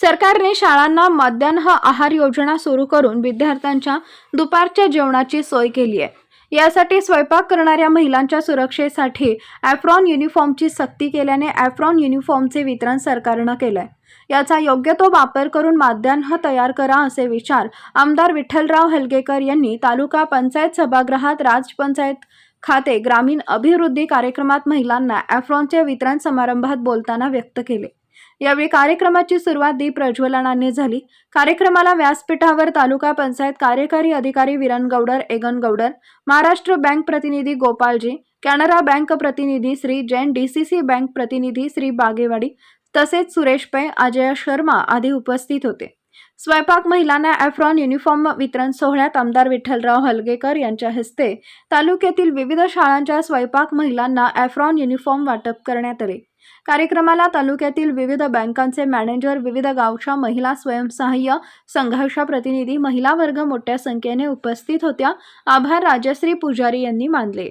सरकारने शाळांना मध्यान्ह आहार योजना सुरू करून विद्यार्थ्यांच्या दुपारच्या जेवणाची सोय केली आहे. यासाठी स्वयंपाक करणाऱ्या महिलांच्या सुरक्षेसाठी ॲफ्रॉन युनिफॉर्मची सक्ती केल्याने ॲफ्रॉन युनिफॉर्मचे वितरण सरकारनं केलंय. याचा योग्य तो वापर करून माध्यान्ह तयार करा असे विचार आमदार विठ्ठलराव हलगेकर यांनी तालुका पंचायत सभागृहात राजपंचायत खाते ग्रामीण अभिवृद्धी कार्यक्रमात महिलांना ॲफ्रॉनच्या वितरण समारंभात बोलताना व्यक्त केले. यावेळी कार्यक्रमाची सुरुवात दीप प्रज्वलनाने झाली. कार्यक्रमाला व्यासपीठावर तालुका पंचायत कार्यकारी अधिकारी विरन गौडर एगन गौडर महाराष्ट्र बँक प्रतिनिधी गोपालजी कॅनरा बँक प्रतिनिधी श्री जैन डीसीसी बँक प्रतिनिधी श्री बागेवाडी तसेच सुरेश पै अजय शर्मा आदी उपस्थित होते. स्वयंपाक महिलांना ॲफ्रॉन युनिफॉर्म वितरण सोहळ्यात आमदार विठ्ठलराव हलगेकर यांच्या हस्ते तालुक्यातील विविध शाळांच्या स्वयंपाक महिलांना ॲफ्रॉन युनिफॉर्म वाटप करण्यात आले. कार्यक्रमाला तालुक्यातील विविध बँकांचे मॅनेजर विविध गावच्या महिला स्वयंसहाय्य संघाच्या प्रतिनिधी महिला वर्ग मोठ्या संख्येने उपस्थित होत्या. आभार राजश्री पुजारी यांनी मानले.